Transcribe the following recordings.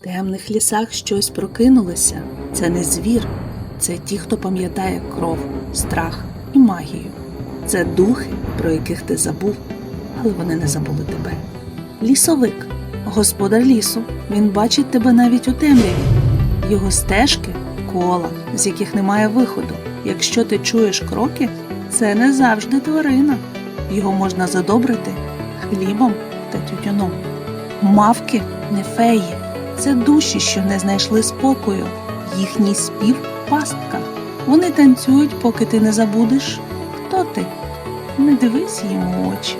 Темних лісах щось прокинулося. Це не звір, це ті, хто пам'ятає кров, страх і магію. Це духи, про яких ти забув, але вони не забули тебе. Лісовик, господар лісу, він бачить тебе навіть у темряві. Його стежки кола, з яких немає виходу. Якщо ти чуєш кроки, це не завжди тварина. Його можна задобрити хлібом та тютюном. Мавки не феї, це душі, що не знайшли спокою. Їхній спів пастка. Вони танцюють, поки ти не забудеш, хто ти. Не дивись їм у очі.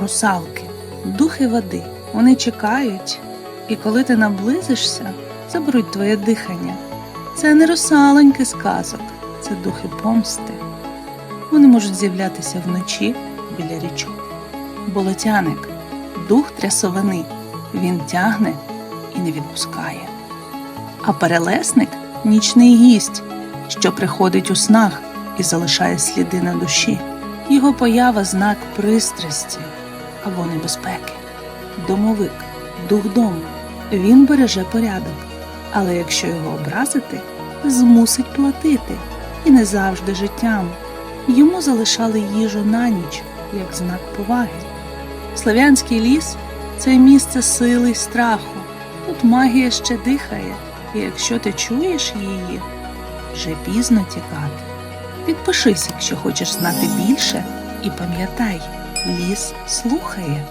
Русалки, духи води. Вони чекають, і коли ти наблизишся, заберуть твоє дихання. Це не русалоньки сказок, це духи помсти. Вони можуть з'являтися вночі біля річок. Болотяник, дух трясовини. Він тягне і не відпускає. А перелесник нічний гість, що приходить у снах і залишає сліди на душі. Його поява знак пристрасті або небезпеки. Домовик, дух дому. Він береже порядок, але якщо його образити, змусить платити і не завжди життям. Йому залишали їжу на ніч, як знак поваги. Слав'янський ліс це місце сили й страху. Тут магія ще дихає, і якщо ти чуєш її, вже пізно тікати. Підпишись, якщо хочеш знати більше, і пам'ятай, ліс слухає.